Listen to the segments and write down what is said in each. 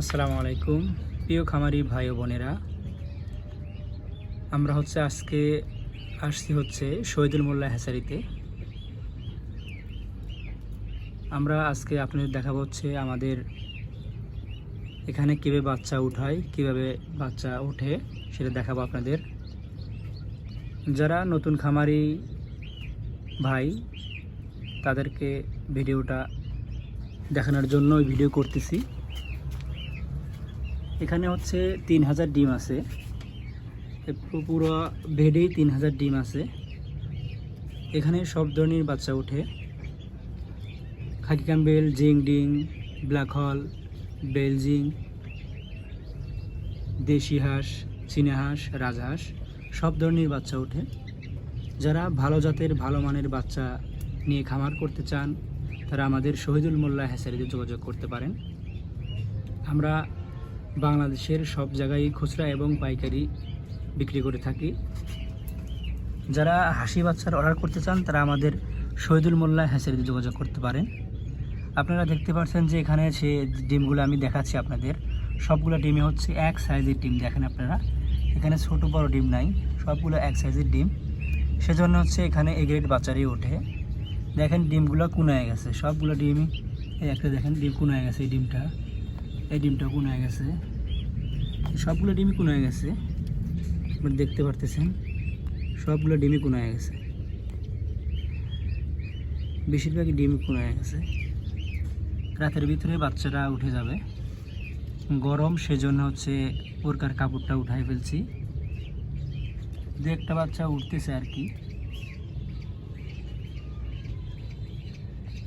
আসসালামু আলাইকুম। প্রিয় খামারি ভাই বোনেরা, আমরা হচ্ছে আজকে আসছি হচ্ছে শহীদুল মোল্লা হ্যাসারিতে আমরা আজকে আপনাদের দেখাবো হচ্ছে আমাদের এখানে কীভাবে বাচ্চা উঠায়, কীভাবে বাচ্চা ওঠে, সেটা দেখাবো আপনাদের। যারা নতুন খামারি ভাই, তাদেরকে ভিডিওটা দেখানোর জন্য ভিডিও করতেছি। এখানে হচ্ছে তিন হাজার ডিম আছে। পুরো বেডেই তিন হাজার ডিম আছে। এখানে সব ধরনের বাচ্চা ওঠে। Khaki Campbell, Jinding, black হল, বেলজিং, দেশি হাঁস, চীনা হাঁস রাজহাঁস সব ধরনের বাচ্চা ওঠে। যারা ভালো জাতের, ভালো মানের বাচ্চা নিয়ে খামার করতে চান, তারা আমাদের শহীদুল মোল্লা হ্যাসারিতে যোগাযোগ করতে পারেন। আমরা বাংলাদেশের সব জায়গায় খুচরা এবং পাইকারি বিক্রি করে থাকি। যারা হাসি বাচ্চার অর্ডার করতে চান, তারা আমাদের শহীদুল মোল্লা হ্যাসারিতে যোগাযোগ করতে পারেন। আপনারা দেখতে পাচ্ছেন যে এখানে সে ডিমগুলো আমি দেখাচ্ছি আপনাদের, সবগুলো ডিমে হচ্ছে এক সাইজের ডিম। দেখেন আপনারা, এখানে ছোট বড় ডিম নাই, সবগুলো এক সাইজের ডিম। সেজন্য হচ্ছে এখানে এ গ্রেড বাচ্চারই ওঠে। দেখেন ডিমগুলো কুনায় গেছে, সবগুলো ডিমই একটা দেখেন ডিম কুনায় গেছে এই ডিমটা। এই ডিমটা কোন হয়ে গেছে? সবগুলো ডিমই কোন হয়ে গেছে? আপনারা দেখতে পারতেছেন, সবগুলো ডিমই কোন হয়ে গেছে। বেশিরভাগই ডিমই কোন হয়ে গেছে। রাতের ভিতরে বাচ্চাটা উঠে যাবে। গরম, সেজন্য হচ্ছে ওরকার কাপড়টা উঠাই ফেলছি। দু একটা বাচ্চা উঠতেছে আর কি।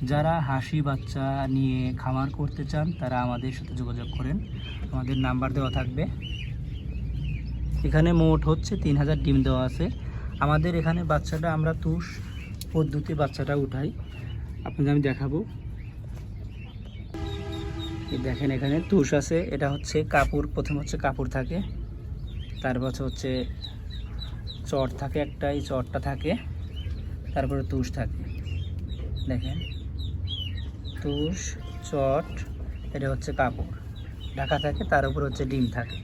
যারা হাসি বাচ্চা নিয়ে খামার করতে চান, তারা আমাদের সাথে যোগাযোগ করেন। আমাদের নাম্বার দেওয়া থাকবে। এখানে মোট হচ্ছে তিন হাজার ডিম দেওয়া আছে। আমাদের এখানে বাচ্চাটা আমরা তুষ পদ্ধতি বাচ্চাটা উঠাই। আপনাদের আমি দেখাবো। দেখেন এখানে তুষ আছে। এটা হচ্ছে কাপড়, প্রথম হচ্ছে কাপড় থাকে। তারপর হচ্ছে চট থাকে একটা, এই চটটা থাকে। তারপরে তুষ থাকে। দেখেন। তুষ, চট, এটা হচ্ছে কাপড়। ঢাকা থাকে, তার উপর হচ্ছে ডিম থাকে।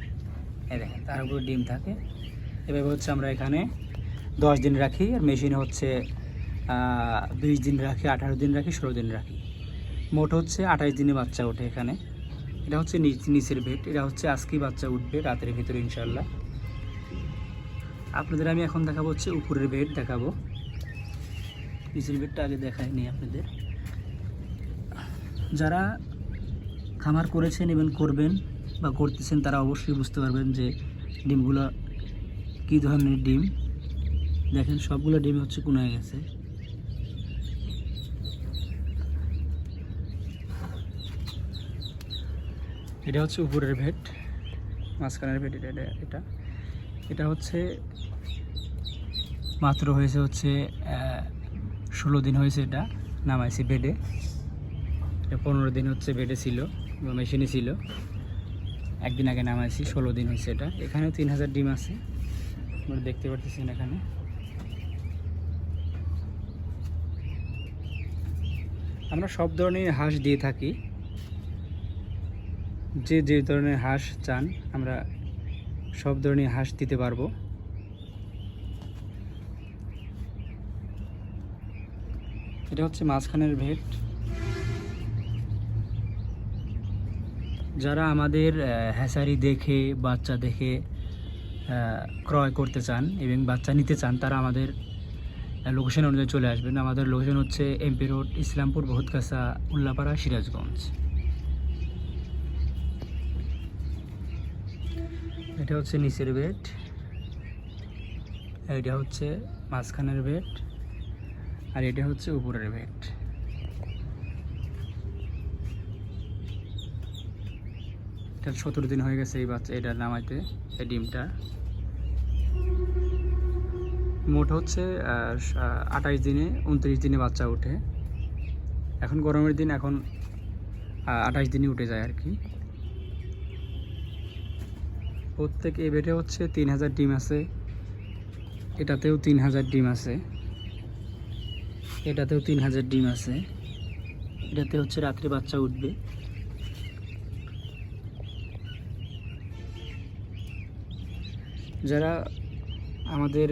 এই দেখেন, তার উপর ডিম থাকে। এভাবে হচ্ছে আমরা এখানে দশ দিন রাখি, আর মেশিনে হচ্ছে বিশ দিন রাখি, আঠারো দিন রাখি, ষোলো দিন রাখি। মোট হচ্ছে আঠাশ দিনে বাচ্চা ওঠে এখানে। এটা হচ্ছে নিচ- নিচের বেড এটা হচ্ছে আজকেই বাচ্চা উঠবে রাতের ভিতরে ইনশাল্লাহ আপনাদের আমি এখন দেখাবো হচ্ছে উপরের বেড দেখাবো। নিচের বেডটা আগে দেখাইনি আপনাদের। যারা খামার করেছেন এবং করবেন বা করতেছেন, তারা অবশ্যই বুঝতে পারবেন যে ডিমগুলো কী ধরনের ডিম। দেখেন, সবগুলো ডিম হচ্ছে কুনায় গেছে। এটা হচ্ছে উপরের ভেট, মাঝখানের ভেট, এটা, এটা- এটা। হচ্ছে মাত্র হয়েছে হচ্ছে ষোলো দিন হয়েছে এটা নামাইছি বেডে। পনেরো দিন হচ্ছে বেডে ছিল বা মেশিনে ছিল। একদিন আগে নামাইছি, ষোলো দিন হয়েছে এটা। এখানেও তিন হাজার ডিম আছে। আপনারা দেখতে পারতেছেন এখানে। আমরা সব ধরনের হাঁস দিয়ে থাকি। যে যে ধরনের হাঁস চান, আমরা সব ধরনের হাঁস দিতে পারব। এটা হচ্ছে মাঝখানের ভেট। যারা আমাদের হ্যাসারি দেখে, বাচ্চা দেখে ক্রয় করতে চান এবং বাচ্চা নিতে চান, তারা আমাদের লোকেশন অনুযায়ী চলে আসবেন। আমাদের লোকেশন হচ্ছে এমপি রোড ইসলামপুর বহুতকাসা উল্লাপাড়া, সিরাজগঞ্জ। এটা হচ্ছে নিচের বেড এটা হচ্ছে মাঝখানের বেড আর এটা হচ্ছে উপরের বেড এটা সতেরো দিন হয়ে গেছে এই বাচ্চা, এটা নামাইতে, এই ডিমটা। মোট হচ্ছে আঠাইশ দিনে, উনত্রিশ দিনে বাচ্চা ওঠে। এখন গরমের দিন, এখন আঠাইশ দিনে উঠে যায় আর কি। প্রত্যেক এই বেডে হচ্ছে তিন হাজার ডিম আছে, এটাতেও তিন হাজার ডিম আছে, এটাতেও তিন হাজার ডিম আছে, এটাতে হচ্ছে রাত্রে বাচ্চা উঠবে। যারা আমাদের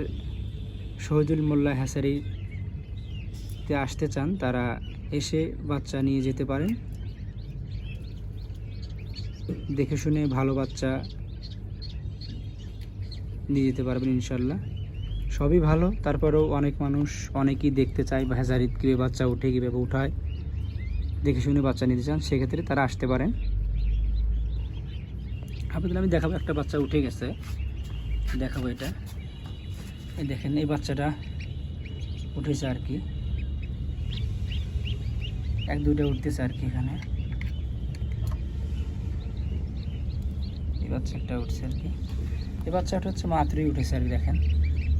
শহীদুল মোল্লা হ্যাসারিতে আসতে চান, তারা এসে বাচ্চা নিয়ে যেতে পারেন। দেখে শুনে ভালো বাচ্চা নিয়ে যেতে পারবেন ইনশাল্লাহ। সবই ভালো, তারপরেও অনেক মানুষ অনেকেই দেখতে চায় বা হ্যাজারিত কীভাবে বাচ্চা উঠে, কীভাবে উঠায়। দেখে শুনে বাচ্চা নিতে চান, সেক্ষেত্রে তারা আসতে পারেন। আপনাদের আমি দেখাবো, একটা বাচ্চা উঠে গেছে। দেখাবো এটা। এই দেখেন, এই বাচ্চাটা উঠেছে আর কি। এক, দুইটা উঠতেছে আর কি এখানে। এই বাচ্চা একটা উঠছে আর কি। এই বাচ্চাটা হচ্ছে মাত্রই উঠেছে আর কি, দেখেন।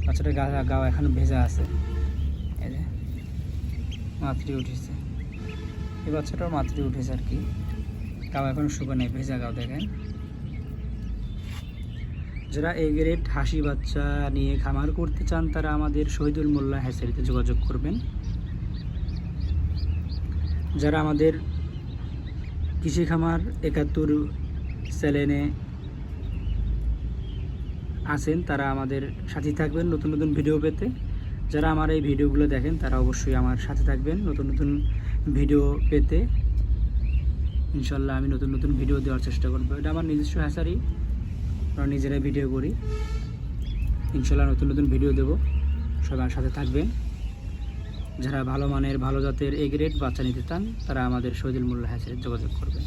বাচ্চাটা গা গাও এখন ভেজা আছে। এই যে মাত্রই উঠেছে। এই বাচ্চাটাও মাত্রই উঠেছে আর কি। গাও এখন শুকো নেই, ভেজা গাও, দেখেন। যারা এই গ্রেড হাসি বাচ্চা নিয়ে খামার করতে চান, তারা আমাদের শহীদুল মোল্লা হ্যাসারিতে যোগাযোগ করবেন। যারা আমাদের কৃষি খামার একাত্তর চ্যানেলে আছেন, তারা আমাদের সাথে থাকবেন নতুন নতুন ভিডিও পেতে। যারা আমার এই ভিডিওগুলো দেখেন, তারা অবশ্যই আমার সাথে থাকবেন নতুন নতুন ভিডিও পেতে। ইনশাল্লাহ আমি নতুন নতুন ভিডিও দেওয়ার চেষ্টা করব। এটা আমার নিজস্ব হ্যাসারি আমরা নিজেরাই ভিডিও করি। ইনশাল্লাহ নতুন নতুন ভিডিও দেব। সবার সাথে থাকবেন। যারা ভালো মানের, ভালো জাতের এ গ্রেড বাচ্চা নিতে চান, তারা আমাদের শহীদুল মোল্লা হ্যাসারিতে যোগাযোগ করবেন।